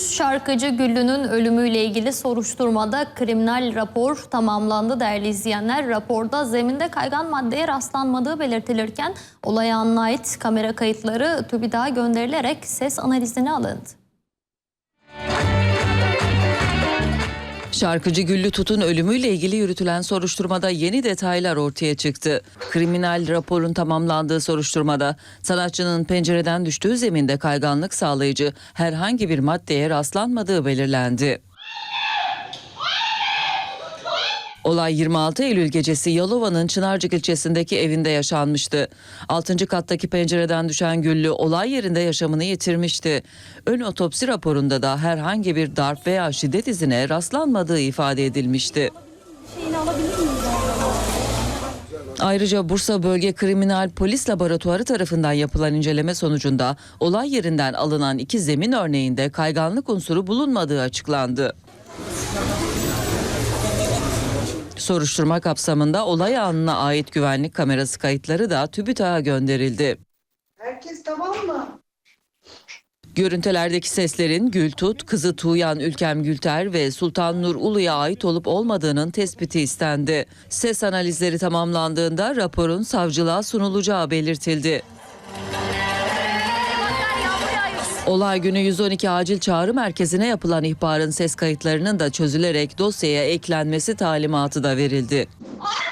Gündüz şarkıcı Güllü'nün ölümüyle ilgili soruşturmada kriminal rapor tamamlandı değerli izleyenler. Raporda zeminde kaygan maddeye rastlanmadığı belirtilirken olaya ait kamera kayıtları TÜBİTAK'a gönderilerek ses analizine alındı. Şarkıcı Güllü Tut'un ölümüyle ilgili yürütülen soruşturmada yeni detaylar ortaya çıktı. Kriminal raporun tamamlandığı soruşturmada sanatçının pencereden düştüğü zeminde kayganlık sağlayıcı herhangi bir maddeye rastlanmadığı belirlendi. Olay 26 Eylül gecesi Yalova'nın Çınarcık ilçesindeki evinde yaşanmıştı. 6. kattaki pencereden düşen Güllü olay yerinde yaşamını yitirmişti. Ön otopsi raporunda da herhangi bir darp veya şiddet izine rastlanmadığı ifade edilmişti. Ayrıca Bursa Bölge Kriminal Polis Laboratuvarı tarafından yapılan inceleme sonucunda olay yerinden alınan iki zemin örneğinde kayganlık unsuru bulunmadığı açıklandı. Soruşturma kapsamında olay anına ait güvenlik kamerası kayıtları da TÜBİTAK'a gönderildi. Herkes tamam mı? Görüntülerdeki seslerin Gültut, kızı Tuğyan Ülkem Gülter ve Sultan Nur Ulu'ya ait olup olmadığının tespiti istendi. Ses analizleri tamamlandığında raporun savcılığa sunulacağı belirtildi. Olay günü 112 acil çağrı merkezine yapılan ihbarın ses kayıtlarının da çözülerek dosyaya eklenmesi talimatı da verildi. Anne!